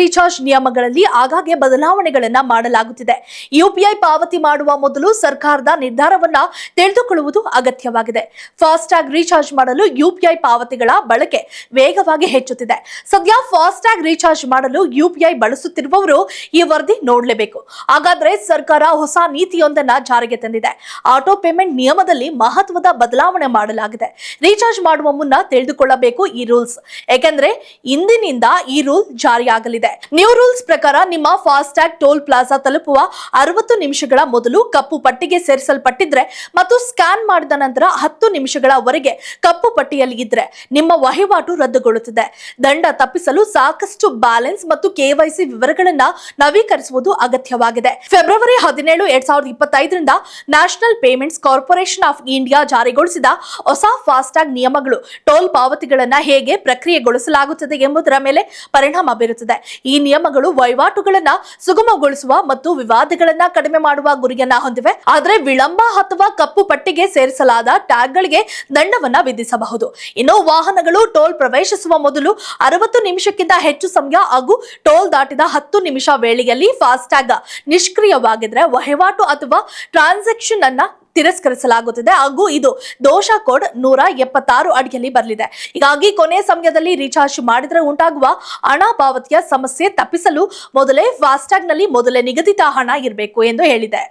Recharge ನಿಯಮಗಳಲ್ಲಿ ಆಗಾಗ್ಗೆ ಬದಲಾವಣೆಗಳನ್ನ ಮಾಡಲಾಗುತ್ತಿದೆ. ಯುಪಿಐ ಪಾವತಿ ಮಾಡುವ ಮೊದಲು ಸರ್ಕಾರದ ನಿರ್ಧಾರವನ್ನ ತಿಳಿದುಕೊಳ್ಳುವುದು ಅಗತ್ಯವಾಗಿದೆ. ಫಾಸ್ಟ್ಯಾಗ್ ರೀಚಾರ್ಜ್ ಮಾಡಲು ಯುಪಿಐ ಪಾವತಿಗಳ ಬಳಕೆ ವೇಗವಾಗಿ ಹೆಚ್ಚುತ್ತಿದೆ. ಸದ್ಯ ಫಾಸ್ಟ್ಯಾಗ್ ರೀಚಾರ್ಜ್ ಮಾಡಲು ಯುಪಿಐ ಬಳಸುತ್ತಿರುವವರು ಈ ವರದಿ ನೋಡಲೇಬೇಕು. ಹಾಗಾದ್ರೆ ಸರ್ಕಾರ ಹೊಸ ನೀತಿಯೊಂದನ್ನ ಜಾರಿಗೆ ತಂದಿದೆ. ಆಟೋ ಪೇಮೆಂಟ್ ನಿಯಮದಲ್ಲಿ ಮಹತ್ವದ ಬದಲಾವಣೆ ಮಾಡಲಾಗಿದೆ. ರೀಚಾರ್ಜ್ ಮಾಡುವ ಮುನ್ನ ತಿಳಿದುಕೊಳ್ಳಬೇಕು ಈ ರೂಲ್ಸ್. ಯಾಕೆಂದ್ರೆ ಇಂದಿನಿಂದ ಈ ರೂಲ್ ಜಾರಿಯಾಗಲಿದೆ. ನ್ಯೂ ರೂಲ್ಸ್ ಪ್ರಕಾರ ನಿಮ್ಮ ಫಾಸ್ಟ್ಯಾಗ್ ಟೋಲ್ ಪ್ಲಾಜಾ ತಲುಪುವ ಅರವತ್ತು ನಿಮಿಷಗಳ ಮೊದಲು ಕಪ್ಪು ಪಟ್ಟಿಗೆ ಸೇರಿಸಲ್ಪಟ್ಟಿದ್ರೆ ಮತ್ತು ಸ್ಕ್ಯಾನ್ ಮಾಡಿದ ನಂತರ ಹತ್ತು ನಿಮಿಷಗಳವರೆಗೆ ಕಪ್ಪು ಪಟ್ಟಿಯಲ್ಲಿ ಇದ್ರೆ ನಿಮ್ಮ ವಹಿವಾಟು ರದ್ದುಗೊಳ್ಳುತ್ತದೆ. ದಂಡ ತಪ್ಪಿಸಲು ಸಾಕಷ್ಟು ಬ್ಯಾಲೆನ್ಸ್ ಮತ್ತು ಕೆವೈಸಿ ವಿವರಗಳನ್ನ ನವೀಕರಿಸುವುದು ಅಗತ್ಯವಾಗಿದೆ. ಫೆಬ್ರವರಿ ಹದಿನೇಳು, ಎರಡ್ ಸಾವಿರದ ಇಪ್ಪತ್ತೈದರಿಂದ National Payments Corporation of India ಜಾರಿಗೊಳಿಸಿದ ಹೊಸ ಫಾಸ್ಟ್ಯಾಗ್ ನಿಯಮಗಳು ಟೋಲ್ ಪಾವತಿಗಳನ್ನ ಹೇಗೆ ಪ್ರಕ್ರಿಯೆಗೊಳಿಸಲಾಗುತ್ತದೆ ಎಂಬುದರ ಮೇಲೆ ಪರಿಣಾಮ ಬೀರುತ್ತದೆ. ಈ ನಿಯಮಗಳು ವಹಿವಾಟುಗಳನ್ನ ಸುಗಮಗೊಳಿಸುವ ಮತ್ತು ವಿವಾದಗಳನ್ನ ಕಡಿಮೆ ಮಾಡುವ ಗುರಿಯನ್ನ ಹೊಂದಿವೆ. ಆದರೆ ವಿಳಂಬ ಅಥವಾ ಕಪ್ಪು ಪಟ್ಟಿಗೆ ಸೇರಿಸಲಾದ ಟ್ಯಾಗ್ಗಳಿಗೆ ದಂಡವನ್ನ ವಿಧಿಸಬಹುದು. ಇನ್ನು ವಾಹನಗಳು ಟೋಲ್ ಪ್ರವೇಶಿಸುವ ಮೊದಲು ಅರವತ್ತು ನಿಮಿಷಕ್ಕಿಂತ ಹೆಚ್ಚು ಸಮಯ ಹಾಗೂ ಟೋಲ್ ದಾಟಿದ ಹತ್ತು ನಿಮಿಷ ವೇಳೆಯಲ್ಲಿ ಫಾಸ್ಟ್ಯಾಗ್ ನಿಷ್ಕ್ರಿಯವಾಗಿದ್ರೆ ವಹಿವಾಟು ಅಥವಾ ಟ್ರಾನ್ಸಾಕ್ಷನ್ ಅನ್ನ ತಿರಸ್ಕರಿಸಲಾಗುತ್ತದೆ. ಹಾಗೂ ಇದು ದೋಷ ಕೋಡ್ ನೂರ ಎಪ್ಪತ್ತಾರು ಅಡಿಯಲ್ಲಿ ಬರಲಿದೆ. ಹೀಗಾಗಿ ಕೊನೆ ಸಮಯದಲ್ಲಿ ರೀಚಾರ್ಜ್ ಮಾಡಿದರೆ ಉಂಟಾಗುವ ಹಣ ಪಾವತಿಯ ಸಮಸ್ಯೆ ತಪ್ಪಿಸಲು ಮೊದಲೇ ಫಾಸ್ಟ್ಯಾಗ್ನಲ್ಲಿ ಮೊದಲೇ ನಿಗದಿತ ಹಣ ಇರಬೇಕು ಎಂದು ಹೇಳಿದೆ.